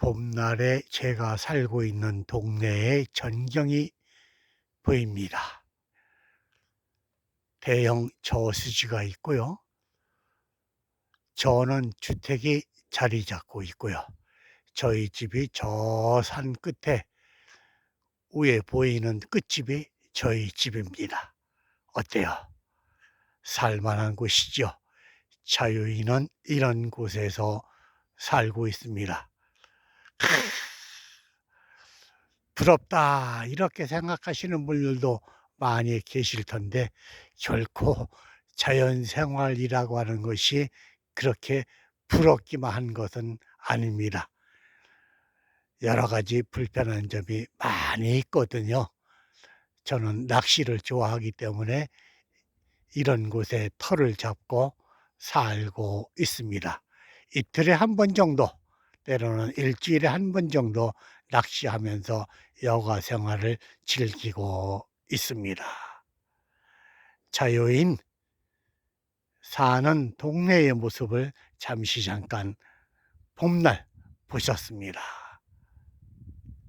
봄날에 제가 살고 있는 동네의 전경이 보입니다. 대형 저수지가 있고요. 저는 주택이 자리 잡고 있고요. 저희 집이 저 산 끝에 위에 보이는 끝집이 저희 집입니다. 어때요? 살만한 곳이죠. 자유인은 이런 곳에서 살고 있습니다. 크, 부럽다 이렇게 생각하시는 분들도 많이 계실 텐데 결코 자연 생활이라고 하는 것이 그렇게 부럽기만 한 것은 아닙니다. 여러 가지 불편한 점이 많이 있거든요. 저는 낚시를 좋아하기 때문에 이런 곳에 터를 잡고 살고 있습니다. 이틀에 한 번 정도, 때로는 일주일에 한 번 정도 낚시하면서 여가 생활을 즐기고 있습니다. 자유인 사는 동네의 모습을 잠시 잠깐 봄날 보셨습니다.